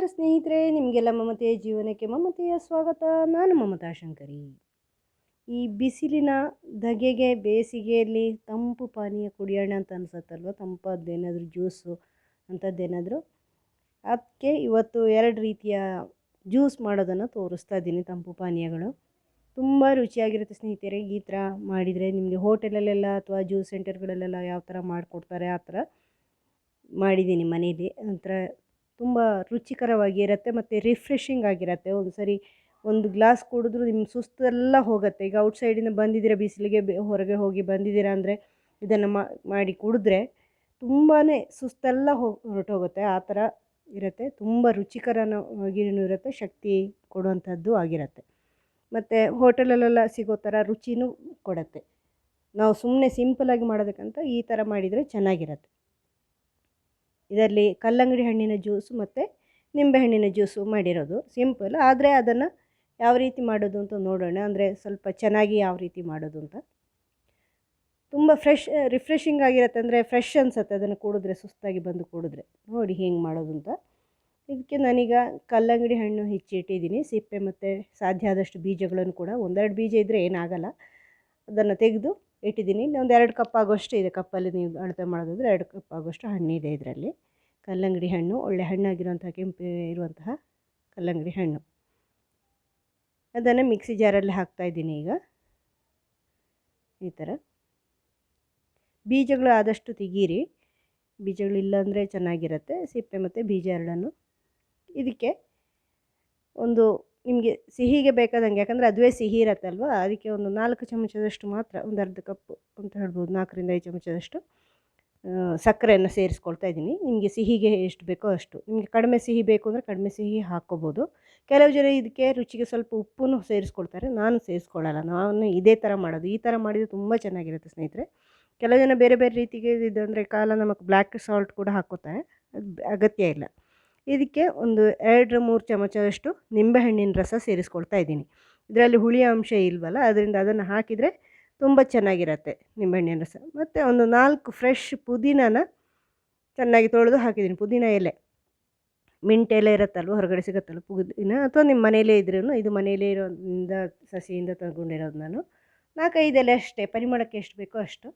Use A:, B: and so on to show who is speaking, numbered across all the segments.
A: ನಮಸ್ಕಾರ ಸ್ನೇಹಿತರೆ, ನಿಮಗೆಲ್ಲ ಮಮತೆಯ ಜೀವನಕ್ಕೆ ಮಮತೆಯ ಸ್ವಾಗತ. ನಾನು ಮಮತಾ ಶಂಕರಿ. ಈ ಬಿಸಿಲಿನ ಧಗೆಗೆ, ಬೇಸಿಗೆಯಲ್ಲಿ ತಂಪು ಪಾನೀಯ ಕುಡಿಯೋಣ ಅಂತ ಅನ್ಸತ್ತಲ್ವ? ತಂಪದ್ದೇನಾದರೂ ಜ್ಯೂಸು ಅಂಥದ್ದೇನಾದರೂ? ಅದಕ್ಕೆ ಇವತ್ತು ಎರಡು ರೀತಿಯ ಜ್ಯೂಸ್ ಮಾಡೋದನ್ನು ತೋರಿಸ್ತಾ ಇದ್ದೀನಿ ತಂಪು ಪಾನೀಯಗಳು. ತುಂಬ ರುಚಿಯಾಗಿರುತ್ತೆ ಸ್ನೇಹಿತರೆ, ಈ ಥರ ಮಾಡಿದರೆ ನಿಮಗೆ ಹೋಟೆಲಲ್ಲೆಲ್ಲ ಅಥವಾ ಜ್ಯೂಸ್ ಸೆಂಟರ್ಗಳಲ್ಲೆಲ್ಲ ಯಾವ ಥರ ಮಾಡಿಕೊಡ್ತಾರೆ ಆ ಥರ ಮಾಡಿದ್ದೀನಿ ಮನೇಲಿ ಒಂಥರ ತುಂಬ ರುಚಿಕರವಾಗಿರುತ್ತೆ ಮತ್ತು ರಿಫ್ರೆಶಿಂಗ್ ಆಗಿರುತ್ತೆ. ಒಂದು ಸರಿ ಒಂದು ಗ್ಲಾಸ್ ಕುಡಿದ್ರೂ ನಿಮ್ಮ ಸುಸ್ತೆಲ್ಲ ಹೋಗುತ್ತೆ. ಈಗ ಔಟ್ಸೈಡಿಂದ ಬಂದಿದ್ದೀರ, ಬಿಸಿಲಿಗೆ ಹೊರಗೆ ಹೋಗಿ ಬಂದಿದ್ದೀರ ಅಂದರೆ ಇದನ್ನು ಮಾಡಿ ಕುಡಿದ್ರೆ ತುಂಬಾ ಸುಸ್ತೆಲ್ಲ ಹೋಗಿ ಹೊರಟೋಗುತ್ತೆ. ಆ ಥರ ಇರುತ್ತೆ. ತುಂಬ ರುಚಿಕರವಾಗಿಯೂ ಇರುತ್ತೆ, ಶಕ್ತಿ ಕೊಡುವಂಥದ್ದು ಆಗಿರುತ್ತೆ. ಮತ್ತು ಹೋಟೆಲಲ್ಲೆಲ್ಲ ಸಿಗೋ ಥರ ರುಚಿನೂ ಕೊಡುತ್ತೆ. ನಾವು ಸುಮ್ಮನೆ ಸಿಂಪಲಾಗಿ ಮಾಡೋದಕ್ಕಂತ ಈ ಥರ ಮಾಡಿದರೆ ಚೆನ್ನಾಗಿರುತ್ತೆ. ಇದರಲ್ಲಿ ಕಲ್ಲಂಗಡಿ ಹಣ್ಣಿನ ಜ್ಯೂಸು ಮತ್ತು ನಿಂಬೆಹಣ್ಣಿನ ಜ್ಯೂಸು ಮಾಡಿರೋದು. ಸಿಂಪಲ್. ಆದರೆ ಅದನ್ನು ಯಾವ ರೀತಿ ಮಾಡೋದು ಅಂತ ನೋಡೋಣ. ಅಂದರೆ ಸ್ವಲ್ಪ ಚೆನ್ನಾಗಿ ಯಾವ ರೀತಿ ಮಾಡೋದು ಅಂತ. ತುಂಬ ಫ್ರೆಶ್, ರಿಫ್ರೆಶಿಂಗ್ ಆಗಿರುತ್ತೆ ಅಂದರೆ ಫ್ರೆಶ್ ಅನ್ಸುತ್ತೆ ಅದನ್ನು ಕೂಡಿದ್ರೆ, ಸುಸ್ತಾಗಿ ಬಂದು ಕೂಡಿದ್ರೆ. ನೋಡಿ ಹೆಂಗೆ ಮಾಡೋದು ಅಂತ. ಇದಕ್ಕೆ ನಾನೀಗ ಕಲ್ಲಂಗಡಿ ಹಣ್ಣು ಹೆಚ್ಚಿಟ್ಟಿದ್ದೀನಿ. ಸಿಪ್ಪೆ ಮತ್ತು ಸಾಧ್ಯ ಆದಷ್ಟು ಬೀಜಗಳನ್ನು ಕೂಡ. ಒಂದೆರಡು ಬೀಜ ಇದ್ದರೆ ಏನಾಗಲ್ಲ. ಅದನ್ನು ತೆಗೆದು ಇಟ್ಟಿದ್ದೀನಿ. ಇನ್ನೊಂದು ಎರಡು ಕಪ್ ಆಗೋಷ್ಟು ಇದೆ. ಕಪ್ಪಲ್ಲಿ ನೀವು ಅಳತೆ ಮಾಡೋದಾದರೆ ಎರಡು ಕಪ್ ಆಗೋಷ್ಟು ಹಣ್ಣಿದೆ ಇದರಲ್ಲಿ. ಕಲ್ಲಂಗಡಿ ಹಣ್ಣು, ಒಳ್ಳೆ ಹಣ್ಣಾಗಿರುವಂಥ ಕೆಂಪು ಇರುವಂತಹ ಕಲ್ಲಂಗಡಿ ಹಣ್ಣು. ಅದನ್ನು ಮಿಕ್ಸಿ ಜಾರಲ್ಲಿ ಹಾಕ್ತಾಯಿದ್ದೀನಿ ಈಗ. ಈ ಥರ ಬೀಜಗಳು ಆದಷ್ಟು ತೆಗೀರಿ. ಬೀಜಗಳು ಇಲ್ಲಾಂದರೆ ಚೆನ್ನಾಗಿರುತ್ತೆ. ಸಿಪ್ಪೆ ಮತ್ತು ಬೀಜ ಎರಡನ್ನು. ಇದಕ್ಕೆ ಒಂದು ನಿಮಗೆ ಸಿಹಿಗೆ ಬೇಕಾದಂಗೆ, ಯಾಕಂದರೆ ಅದುವೇ ಸಿಹಿ ಇರತ್ತಲ್ವ? ಅದಕ್ಕೆ ಒಂದು ನಾಲ್ಕು ಚಮಚದಷ್ಟು ಮಾತ್ರ, ಒಂದು ಅರ್ಧ ಕಪ್ ಅಂತ ಹೇಳ್ಬೋದು, ನಾಲ್ಕರಿಂದ ಐದು ಚಮಚದಷ್ಟು. ಸಕ್ಕರೆಯನ್ನು ಸೇರಿಸ್ಕೊಳ್ತಾ ಇದ್ದೀನಿ. ನಿಮಗೆ ಸಿಹಿಗೆ ಎಷ್ಟು ಬೇಕೋ ಅಷ್ಟು. ನಿಮಗೆ ಕಡಿಮೆ ಸಿಹಿ ಬೇಕು ಅಂದರೆ ಕಡಿಮೆ ಸಿಹಿ ಹಾಕ್ಕೋಬೋದು. ಕೆಲವು ಜನ ಇದಕ್ಕೆ ರುಚಿಗೆ ಸ್ವಲ್ಪ ಉಪ್ಪನ್ನು ಸೇರಿಸ್ಕೊಳ್ತಾರೆ, ನಾನು ಸೇರಿಸ್ಕೊಳ್ಳಲ್ಲ. ನಾನು ಇದೇ ಥರ ಮಾಡೋದು. ಈ ಥರ ಮಾಡಿದರೆ ತುಂಬ ಚೆನ್ನಾಗಿರುತ್ತೆ ಸ್ನೇಹಿತರೆ. ಕೆಲವು ಜನ ಬೇರೆ ಬೇರೆ ರೀತಿಗೆ ಅಂದರೆ ಕಾಲ ನಮಗೆ ಬ್ಲ್ಯಾಕ್ ಸಾಲ್ಟ್ ಕೂಡ ಹಾಕೋತಾರೆ. ಅದು ಅಗತ್ಯ ಇಲ್ಲ. ಇದಕ್ಕೆ ಒಂದು ಎರಡು ಮೂರು ಚಮಚದಷ್ಟು ನಿಂಬೆಹಣ್ಣಿನ ರಸ ಸೇರಿಸ್ಕೊಳ್ತಾ ಇದ್ದೀನಿ. ಇದರಲ್ಲಿ ಹುಳಿ ಅಂಶ ಇಲ್ವಲ್ಲ, ಅದರಿಂದ ಅದನ್ನು ಹಾಕಿದರೆ ತುಂಬ ಚೆನ್ನಾಗಿರುತ್ತೆ ನಿಂಬೆಹಣ್ಣಿನ ರಸ. ಮತ್ತು ಒಂದು ನಾಲ್ಕು ಫ್ರೆಶ್ ಪುದೀನಾನ ಚೆನ್ನಾಗಿ ತೊಳೆದು ಹಾಕಿದ್ದೀನಿ, ಪುದೀನ ಎಲೆ. ಮಿಂಟ್ ಎಲೆ ಇರುತ್ತಲ್ವ, ಹೊರಗಡೆ ಸಿಗುತ್ತಲ್ವ ಪುದೀನ? ಅಥವಾ ನಿಮ್ಮ ಮನೆಯಲ್ಲೇ ಇದ್ರೂ ಇದು ಮನೆಯಲ್ಲೇ ಇರೋದ್ರಿಂದ, ಸಸಿಯಿಂದ ತಗೊಂಡಿರೋದು ನಾನು. ನಾಲ್ಕೈದು ಎಲೆ ಅಷ್ಟೇ, ಪರಿಮಳಕ್ಕೆ ಎಷ್ಟು ಬೇಕೋ ಅಷ್ಟು.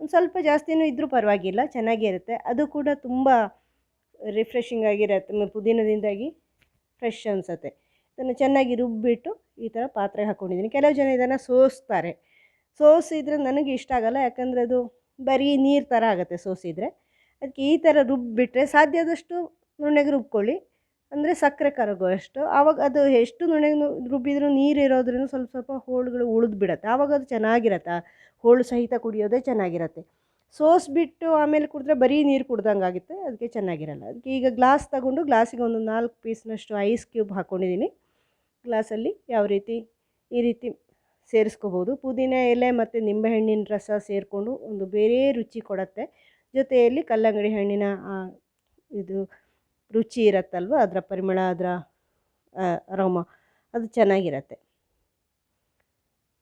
A: ಒಂದು ಸ್ವಲ್ಪ ಜಾಸ್ತಿನೂ ಇದ್ದರೂ ಪರವಾಗಿಲ್ಲ ಚೆನ್ನಾಗೇ ಇರುತ್ತೆ ಅದು ಕೂಡ ತುಂಬ ರಿಫ್ರೆಶಿಂಗ್ ಆಗಿರತ್ತೆ ಪುದೀನದಿಂದಾಗಿ ಫ್ರೆಶ್ ಅನಿಸತ್ತೆ. ಇದನ್ನು ಚೆನ್ನಾಗಿ ರುಬ್ಬಿಟ್ಟು ಈ ಥರ ಪಾತ್ರೆಗೆ ಹಾಕ್ಕೊಂಡಿದ್ದೀನಿ ಕೆಲವು ಜನ ಇದನ್ನು ಸೋಸ್ತಾರೆ. ಸೋಸಿದ್ರೆ ನನಗೆ ಇಷ್ಟ ಆಗಲ್ಲ, ಯಾಕಂದರೆ ಅದು ಬರೀ ನೀರು ಥರ ಆಗುತ್ತೆ ಸೋಸಿದರೆ. ಅದಕ್ಕೆ ಈ ಥರ ರುಬ್ಬಿಬಿಟ್ರೆ ಸಾಧ್ಯ ಆದಷ್ಟು ನುಣ್ಣಗೆ ರುಬ್ಕೊಳ್ಳಿ. ಅಂದರೆ ಸಕ್ಕರೆ ಕರಗೋ ಅಷ್ಟು. ಆವಾಗ ಅದು ಎಷ್ಟು ನುಣ್ಣಗೆ ರುಬ್ಬಿದ್ರೂ ನೀರು ಇರೋದ್ರಿಂದ ಸ್ವಲ್ಪ ಸ್ವಲ್ಪ ಹೋಳುಗಳು ಉಳಿದು ಬಿಡುತ್ತೆ. ಆವಾಗ ಅದು ಚೆನ್ನಾಗಿರತ್ತೆ? ಹೋಳು ಸಹಿತ ಕುಡಿಯೋದೇ ಚೆನ್ನಾಗಿರುತ್ತೆ. ಸೋಸ್ಬಿಟ್ಟು ಆಮೇಲೆ ಕುಡಿದ್ರೆ ಬರೀ ನೀರು ಕುಡ್ದಂಗೆ ಆಗುತ್ತೆ ಅದಕ್ಕೆ ಚೆನ್ನಾಗಿರಲ್ಲ. ಅದಕ್ಕೆ ಈಗ ಗ್ಲಾಸ್ ತಗೊಂಡು ಗ್ಲಾಸಿಗೆ ಒಂದು ನಾಲ್ಕು ಪೀಸ್ನಷ್ಟು ಐಸ್ ಕ್ಯೂಬ್ ಹಾಕ್ಕೊಂಡಿದ್ದೀನಿ ಗ್ಲಾಸಲ್ಲಿ ಯಾವ ರೀತಿ, ಈ ರೀತಿ ಸೇರಿಸ್ಕೋಬೋದು. ಪುದೀನ, ಎಲೆ ಮತ್ತು ನಿಂಬೆಹಣ್ಣಿನ ರಸ ಸೇರಿಕೊಂಡು ಒಂದು ಬೇರೆ ರುಚಿ ಕೊಡುತ್ತೆ. ಜೊತೆಯಲ್ಲಿ ಕಲ್ಲಂಗಡಿ ಹಣ್ಣಿನ ಇದು ರುಚಿ ಇರತ್ತಲ್ವ? ಅದರ ಪರಿಮಳ, ಅದರ ರೋಮ ಅದು ಚೆನ್ನಾಗಿರತ್ತೆ.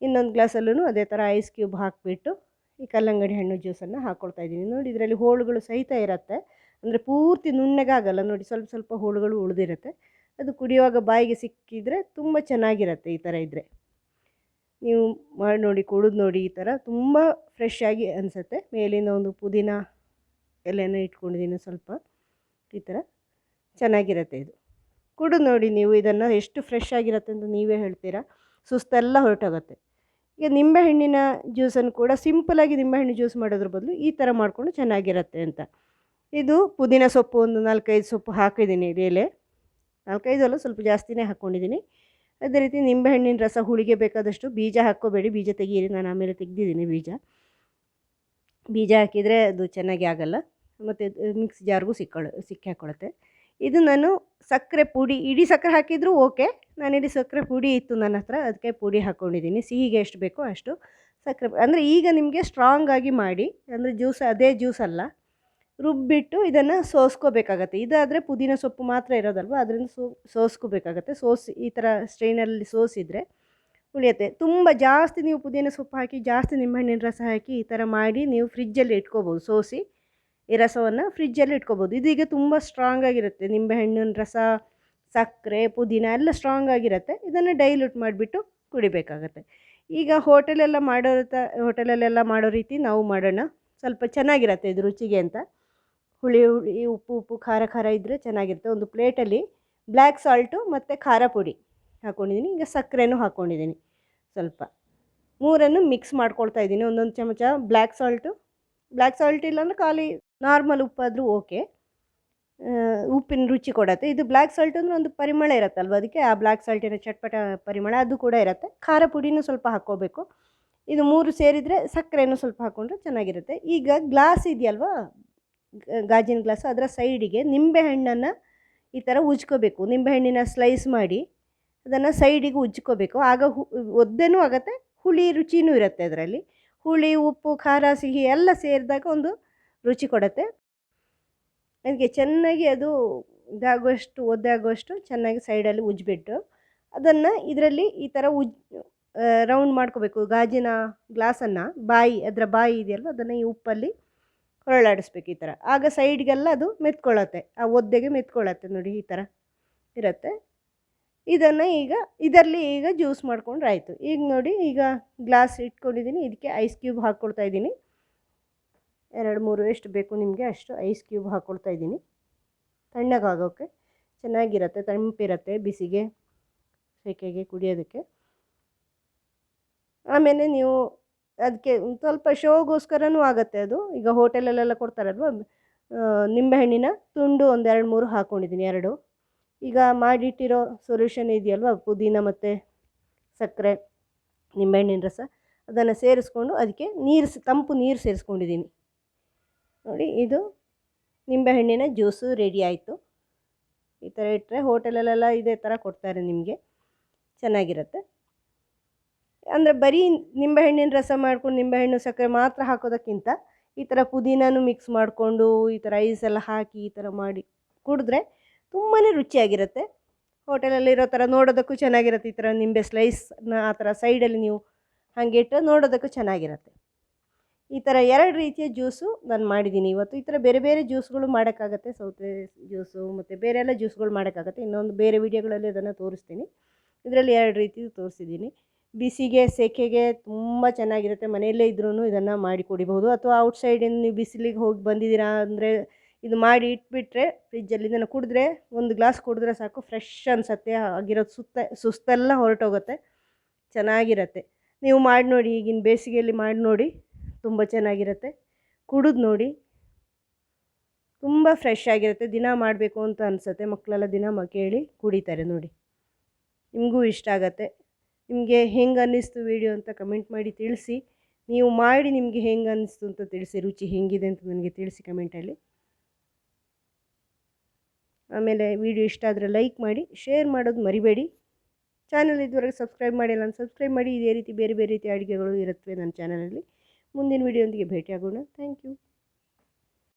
A: ಇನ್ನೊಂದು ಗ್ಲಾಸಲ್ಲೂ ಅದೇ ಥರ ಐಸ್ ಕ್ಯೂಬ್ ಹಾಕಿಬಿಟ್ಟು ಈ ಕಲ್ಲಂಗಡಿ ಹಣ್ಣು ಜ್ಯೂಸನ್ನು ಹಾಕ್ಕೊಳ್ತಾ ಇದ್ದೀನಿ. ನೋಡಿ, ಇದರಲ್ಲಿ ಹೋಳುಗಳು ಸಹಿತ ಇರುತ್ತೆ. ಅಂದರೆ ಪೂರ್ತಿ ನುಣ್ಣಗಾಗಲ್ಲ. ನೋಡಿ, ಸ್ವಲ್ಪ ಸ್ವಲ್ಪ ಹೋಳುಗಳು ಉಳಿದಿರುತ್ತೆ. ಅದು ಕುಡಿಯುವಾಗ ಬಾಯಿಗೆ ಸಿಕ್ಕಿದರೆ ತುಂಬ ಚೆನ್ನಾಗಿರುತ್ತೆ ಈ ಥರ ಇದ್ದರೆ ನೀವು ಮಾಡಿ ನೋಡಿ, ಕುಡಿದು ನೋಡಿ ಈ ಥರ ತುಂಬ ಫ್ರೆಶ್ ಆಗಿ ಅನಿಸುತ್ತೆ. ಮೇಲಿಂದ ಒಂದು ಪುದೀನ ಎಲೆನ ಇಟ್ಕೊಂಡಿದ್ದೀನಿ ಸ್ವಲ್ಪ. ಈ ಥರ ಚೆನ್ನಾಗಿರುತ್ತೆ ಇದು. ಕುಡಿದು ನೋಡಿ ನೀವು ಇದನ್ನು ಎಷ್ಟು ಫ್ರೆಶ್ ಆಗಿರುತ್ತೆ ಅಂತ ನೀವೇ ಹೇಳ್ತೀರಾ? ಸುಸ್ತೆಲ್ಲ ಹೊರಟೋಗುತ್ತೆ. ಈಗ ನಿಂಬೆಹಣ್ಣಿನ ಜ್ಯೂಸನ್ನು ಕೂಡ ಸಿಂಪಲಾಗಿ ನಿಂಬೆಹಣ್ಣು ಜ್ಯೂಸ್ ಮಾಡೋದ್ರ ಬದಲು ಈ ಥರ ಮಾಡಿಕೊಂಡು ಚೆನ್ನಾಗಿರುತ್ತೆ ಅಂತ. ಇದು ಪುದೀನ ಸೊಪ್ಪು ಒಂದು ನಾಲ್ಕೈದು ಸೊಪ್ಪು ಹಾಕಿದ್ದೀನಿ ಎಲೆ. ನಾಲ್ಕೈದು ಅಲ್ಲ, ಸ್ವಲ್ಪ ಜಾಸ್ತಿನೇ ಹಾಕ್ಕೊಂಡಿದ್ದೀನಿ ಅದೇ ರೀತಿ ನಿಂಬೆಹಣ್ಣಿನ ರಸ ಹುಳಿಗೆ ಬೇಕಾದಷ್ಟು ಬೀಜ ಹಾಕ್ಕೋಬೇಡಿ. ಬೀಜ ತೆಗೀರಿ, ನಾನು ಆಮೇಲೆ ತೆಗ್ದಿದ್ದೀನಿ ಬೀಜ. ಬೀಜ ಹಾಕಿದರೆ ಅದು ಚೆನ್ನಾಗಿ ಆಗಲ್ಲ. ಮತ್ತು ಮಿಕ್ಸ್ ಜಾರ್ಗೂ ಸಿಕ್ಕೊಳ್ಳ ಸಿಕ್ಕಿ ಇದು ನಾನು ಸಕ್ಕರೆ ಪುಡಿ, ಇಡೀ ಸಕ್ಕರೆ ಹಾಕಿದರೂ ಓಕೆ. ನಾನು ಇಡೀ ಸಕ್ಕರೆ ಪುಡಿ ಇತ್ತು ನನ್ನ ಹತ್ರ, ಅದಕ್ಕೆ ಪುಡಿ ಹಾಕ್ಕೊಂಡಿದ್ದೀನಿ ಸಿಹಿಗೆ ಎಷ್ಟು ಬೇಕೋ ಅಷ್ಟು ಸಕ್ಕರೆ ಅಂದರೆ ಈಗ ನಿಮಗೆ ಸ್ಟ್ರಾಂಗ್ ಆಗಿ ಮಾಡಿ, ಅಂದರೆ ಜ್ಯೂಸ್ ಅದೇ ಜ್ಯೂಸ್ ಅಲ್ಲ, ರುಬ್ಬಿಟ್ಟು ಇದನ್ನು ಸೋಸ್ಕೋಬೇಕಾಗತ್ತೆ. ಇದಾದರೆ ಪುದೀನ ಸೊಪ್ಪು ಮಾತ್ರ ಇರೋದಲ್ವ? ಅದರಿಂದ ಸೋ, ಸೋಸ್ಕೋಬೇಕಾಗತ್ತೆ. ಸೋಸಿ, ಈ ಥರ ಸ್ಟ್ರೈನಲ್ಲಿ ಸೋಸಿದರೆ ಉಳಿಯುತ್ತೆ. ತುಂಬ ಜಾಸ್ತಿ ನೀವು ಪುದೀನ ಸೊಪ್ಪು ಹಾಕಿ, ಜಾಸ್ತಿ ನಿಂಬೆಹಣ್ಣಿನ ರಸ ಹಾಕಿ ಈ ಥರ ಮಾಡಿ ನೀವು ಫ್ರಿಜ್ಜಲ್ಲಿ ಇಟ್ಕೋಬೋದು, ಸೋಸಿ. ಈ ರಸವನ್ನು ಫ್ರಿಜ್ಜಲ್ಲಿ ಇಟ್ಕೋಬೋದು. ಇದೀಗ ತುಂಬ ಸ್ಟ್ರಾಂಗ್ ಆಗಿರುತ್ತೆ. ನಿಂಬೆಹಣ್ಣಿನ ರಸ, ಸಕ್ಕರೆ, ಪುದೀನ ಎಲ್ಲ ಸ್ಟ್ರಾಂಗ್ ಆಗಿರುತ್ತೆ. ಇದನ್ನು ಡೈಲ್ಯೂಟ್ ಮಾಡಿಬಿಟ್ಟು ಕುಡಿಬೇಕಾಗತ್ತೆ. ಈಗ ಹೋಟೆಲೆಲ್ಲ ಮಾಡೋ ತ, ಹೋಟೆಲಲ್ಲೆಲ್ಲ ಮಾಡೋ ರೀತಿ ನಾವು ಮಾಡೋಣ. ಸ್ವಲ್ಪ ಚೆನ್ನಾಗಿರತ್ತೆ ಇದು ರುಚಿಗೆ ಅಂತ. ಹುಳಿ ಹುಳಿ, ಉಪ್ಪು ಉಪ್ಪು, ಖಾರ ಖಾರ ಇದ್ದರೆ ಚೆನ್ನಾಗಿರುತ್ತೆ. ಒಂದು ಪ್ಲೇಟಲ್ಲಿ ಬ್ಲ್ಯಾಕ್ ಸಾಲ್ಟು ಮತ್ತು ಖಾರ ಪುಡಿ ಹಾಕ್ಕೊಂಡಿದ್ದೀನಿ ಈಗ ಸಕ್ಕರೆನೂ ಹಾಕ್ಕೊಂಡಿದ್ದೀನಿ ಸ್ವಲ್ಪ ಮೂರನ್ನು ಮಿಕ್ಸ್ ಮಾಡ್ಕೊಳ್ತಾ ಇದ್ದೀನಿ. ಒಂದೊಂದು ಚಮಚ ಬ್ಲ್ಯಾಕ್ ಸಾಲ್ಟು ಬ್ಲ್ಯಾಕ್ ಸಾಲ್ಟ್ ಇಲ್ಲಾಂದ್ರೆ ಖಾಲಿ ನಾರ್ಮಲ್ ಉಪ್ಪಾದರೂ ಓಕೆ. ಉಪ್ಪಿನ ರುಚಿ ಕೊಡತ್ತೆ. ಇದು ಬ್ಲ್ಯಾಕ್ ಸಾಲ್ಟ್ ಅಂದರೆ ಒಂದು ಪರಿಮಳ ಇರುತ್ತಲ್ವ? ಅದಕ್ಕೆ ಆ ಬ್ಲ್ಯಾಕ್ ಸಾಲ್ಟಿನ ಚಟ್ಪಟ ಪರಿಮಳ ಅದು ಕೂಡ ಇರುತ್ತೆ. ಖಾರ ಪುಡಿನೂ ಸ್ವಲ್ಪ ಹಾಕ್ಕೋಬೇಕು. ಇದು ಮೂರು ಸೇರಿದರೆ ಸಕ್ಕರೆನೂ ಸ್ವಲ್ಪ ಹಾಕ್ಕೊಂಡ್ರೆ ಚೆನ್ನಾಗಿರುತ್ತೆ. ಈಗ ಗ್ಲಾಸ್ ಇದೆಯಲ್ವ? ಗಾಜಿನ ಗ್ಲಾಸ್ ಅದರ ಸೈಡಿಗೆ ನಿಂಬೆಹಣ್ಣನ್ನು ಈ ಥರ ಉಜ್ಕೋಬೇಕು. ನಿಂಬೆಹಣ್ಣಿನ ಸ್ಲೈಸ್ ಮಾಡಿ ಅದನ್ನು ಸೈಡಿಗೆ ಉಜ್ಕೋಬೇಕು. ಆಗ ಹು, ಒದ್ದೆನೂ ಆಗುತ್ತೆ, ಹುಳಿ ರುಚಿನೂ ಇರುತ್ತೆ ಅದರಲ್ಲಿ. ಹುಳಿ, ಉಪ್ಪು, ಖಾರ, ಸಿಹಿ ಎಲ್ಲ ಸೇರಿದಾಗ ಒಂದು ರುಚಿ ಕೊಡುತ್ತೆ. ಅದಕ್ಕೆ ಚೆನ್ನಾಗಿ ಅದು ಇದಾಗುವಷ್ಟು, ಒದ್ದಾಗುವಷ್ಟು ಚೆನ್ನಾಗಿ ಸೈಡಲ್ಲಿ ಉಜ್ಜಿಬಿಟ್ಟು ಅದನ್ನು ಇದರಲ್ಲಿ ಈ ಥರ ಉಜ್ ರೌಂಡ್ ಮಾಡ್ಕೋಬೇಕು. ಗಾಜಿನ ಗ್ಲಾಸನ್ನು, ಬಾಯಿ, ಅದರ ಬಾಯಿ ಇದೆಯಲ್ಲ ಅದನ್ನು ಈ ಉಪ್ಪಲ್ಲಿ ಹೊರಳಾಡಿಸ್ಬೇಕು ಈ ಥರ. ಆಗ ಸೈಡ್ಗೆಲ್ಲ ಅದು ಮೆತ್ಕೊಳ್ಳುತ್ತೆ. ಆ ಒದ್ದೆಗೆ ಮೆತ್ಕೊಳ್ಳುತ್ತೆ ನೋಡಿ ಈ ಥರ ಇರುತ್ತೆ. ಇದನ್ನು ಈಗ, ಇದರಲ್ಲಿ ಈಗ ಜ್ಯೂಸ್ ಮಾಡ್ಕೊಂಡ್ರೆ ಆಯಿತು ಈಗ ನೋಡಿ ಈಗ ಗ್ಲಾಸ್ ಇಟ್ಕೊಂಡಿದ್ದೀನಿ ಇದಕ್ಕೆ ಐಸ್ ಕ್ಯೂಬ್ ಹಾಕ್ಕೊಳ್ತಾ ಇದ್ದೀನಿ ಎರಡು ಮೂರು ಎಷ್ಟು ಬೇಕು ನಿಮಗೆ ಅಷ್ಟು ಐಸ್ ಕ್ಯೂಬ್ ಹಾಕ್ಕೊಳ್ತಾ ಇದ್ದೀನಿ. ತಣ್ಣಗಾಗೋಕ್ಕೆ ಚೆನ್ನಾಗಿರುತ್ತೆ, ತಂಪಿರತ್ತೆ ಬಿಸಿಗೆ, ಸೆಕೆಗೆ ಕುಡಿಯೋದಕ್ಕೆ. ಆಮೇಲೆ ನೀವು ಅದಕ್ಕೆ ಸ್ವಲ್ಪ ಶೋಗೋಸ್ಕರನೂ ಆಗುತ್ತೆ ಅದು. ಈಗ ಹೋಟೆಲಲ್ಲೆಲ್ಲ ಕೊಡ್ತಾರಲ್ವ? ನಿಂಬೆಹಣ್ಣಿನ ತುಂಡು ಒಂದು ಎರಡು ಮೂರು ಹಾಕ್ಕೊಂಡಿದ್ದೀನಿ ಎರಡು. ಈಗ ಮಾಡಿಟ್ಟಿರೋ ಸೊಲ್ಯೂಷನ್ ಇದೆಯಲ್ವ? ಪುದೀನ ಮತ್ತು ಸಕ್ಕರೆ, ನಿಂಬೆಹಣ್ಣಿನ ರಸ. ಅದನ್ನು ಸೇರಿಸ್ಕೊಂಡು ಅದಕ್ಕೆ ನೀರು ತಂಪು ನೀರು ಸೇರಿಸ್ಕೊಂಡಿದ್ದೀನಿ. ನೋಡಿ, ಇದು ನಿಂಬೆಹಣ್ಣಿನ ಜ್ಯೂಸು ರೆಡಿ ಆಯಿತು. ಈ ಥರ ಇಟ್ಟರೆ ಹೋಟೆಲಲ್ಲೆಲ್ಲ ಇದೇ ಥರ ಕೊಡ್ತಾರೆ ನಿಮಗೆ. ಚೆನ್ನಾಗಿರುತ್ತೆ. ಅಂದರೆ ಬರೀ ನಿಂಬೆಹಣ್ಣಿನ ರಸ ಮಾಡ್ಕೊಂಡು ನಿಂಬೆಹಣ್ಣು ಸಕ್ಕರೆ ಮಾತ್ರ ಹಾಕೋದಕ್ಕಿಂತ ಈ ಥರ ಪುದೀನೂ ಮಿಕ್ಸ್ ಮಾಡಿಕೊಂಡು ಈ ಥರ ಐಸ್ ಎಲ್ಲ ಹಾಕಿ ಈ ಥರ ಮಾಡಿ ಕುಡಿದ್ರೆ ತುಂಬಾ ರುಚಿಯಾಗಿರುತ್ತೆ. ಹೋಟೆಲಲ್ಲಿರೋ ಥರ ನೋಡೋದಕ್ಕೂ ಚೆನ್ನಾಗಿರುತ್ತೆ. ಈ ಥರ ನಿಂಬೆ ಸ್ಲೈಸ್ನ ಆ ಥರ ಸೈಡಲ್ಲಿ ನೀವು ಹಾಗೆ ಇಟ್ಟು ನೋಡೋದಕ್ಕೂ ಚೆನ್ನಾಗಿರುತ್ತೆ. ಈ ಥರ ಎರಡು ರೀತಿಯ ಜ್ಯೂಸು ನಾನು ಮಾಡಿದ್ದೀನಿ. ಇವತ್ತು ಈ ಥರ ಬೇರೆ ಬೇರೆ ಜ್ಯೂಸ್ಗಳು ಮಾಡೋಕ್ಕಾಗತ್ತೆ, ಸೌತೆ ಜ್ಯೂಸು ಮತ್ತು ಬೇರೆ ಎಲ್ಲ ಜ್ಯೂಸ್ಗಳು ಮಾಡೋಕ್ಕಾಗತ್ತೆ. ಇನ್ನೊಂದು ಬೇರೆ ವೀಡಿಯೋಗಳಲ್ಲಿ ಅದನ್ನು ತೋರಿಸ್ತೀನಿ. ಇದರಲ್ಲಿ ಎರಡು ರೀತಿ ತೋರಿಸಿದ್ದೀನಿ. ಬಿಸಿಗೆ, ಸೆಕೆಗೆ ತುಂಬ ಚೆನ್ನಾಗಿರುತ್ತೆ. ಮನೆಯಲ್ಲೇ ಇದ್ರೂ ಇದನ್ನು ಮಾಡಿ ಕುಡಿಬಹುದು. ಅಥವಾ ಔಟ್ಸೈಡಿಂದ ನೀವು ಬಿಸಿಲಿಗೆ ಹೋಗಿ ಬಂದಿದ್ದೀರಾ ಅಂದರೆ ಇದು ಮಾಡಿ ಇಟ್ಬಿಟ್ರೆ ಫ್ರಿಜ್ಜಲ್ಲಿ ಇದನ್ನು ಕುಡಿದ್ರೆ ಒಂದು ಗ್ಲಾಸ್ ಕುಡಿದ್ರೆ ಸಾಕು, ಫ್ರೆಶ್ ಅನಿಸತ್ತೆ. ಆಗಿರೋದು ಸುತ್ತ, ಸುಸ್ತೆಲ್ಲ ಹೊರಟೋಗುತ್ತೆ. ಚೆನ್ನಾಗಿರುತ್ತೆ. ನೀವು ಮಾಡಿ ನೋಡಿ, ಈಗಿನ ಬೇಸಿಗೆಯಲ್ಲಿ ಮಾಡಿ ನೋಡಿ. ತುಂಬ ಚೆನ್ನಾಗಿರುತ್ತೆ. ಕುಡಿದು ನೋಡಿ ತುಂಬ ಫ್ರೆಶ್ ಆಗಿರುತ್ತೆ. ದಿನ ಮಾಡಬೇಕು ಅಂತ ಅನಿಸುತ್ತೆ. ಮಕ್ಕಳೆಲ್ಲ ದಿನ ಮ ಕೇಳಿ ಕುಡಿತಾರೆ ನೋಡಿ. ನಿಮಗೂ ಇಷ್ಟ ಆಗತ್ತೆ. ನಿಮಗೆ ಹೆಂಗೆ ಅನ್ನಿಸ್ತು ವಿಡಿಯೋ ಅಂತ ಕಮೆಂಟ್ ಮಾಡಿ ತಿಳಿಸಿ. ನೀವು ಮಾಡಿ ನಿಮಗೆ ಹೆಂಗೆ ಅನ್ನಿಸ್ತು ಅಂತ ತಿಳಿಸಿ. ರುಚಿ ಹೆಂಗಿದೆ ಅಂತ ನನಗೆ ತಿಳಿಸಿ ಕಮೆಂಟಲ್ಲಿ ಆಮೇಲೆ ವಿಡಿಯೋ ಇಷ್ಟ ಆದರೆ ಲೈಕ್ ಮಾಡಿ ಶೇರ್ ಮಾಡೋದು ಮರಿಬೇಡಿ. ಚಾನಲ್ ಇದುವರೆಗೆ ಸಬ್ಸ್ಕ್ರೈಬ್ ಮಾಡಿಲ್ಲ ಅಂತ ಸಬ್ಸ್ಕ್ರೈಬ್ ಮಾಡಿ. ಇದೇ ರೀತಿ ಬೇರೆ ಬೇರೆ ರೀತಿ ಅಡುಗೆಗಳು ಇರುತ್ತವೆ ನನ್ನ ಚಾನಲಲ್ಲಿ ಮುಂದಿನ ವಿಡಿಯೋದೊಂದಿಗೆ ಭೇಟಿಯಾಗೋಣ. Thank you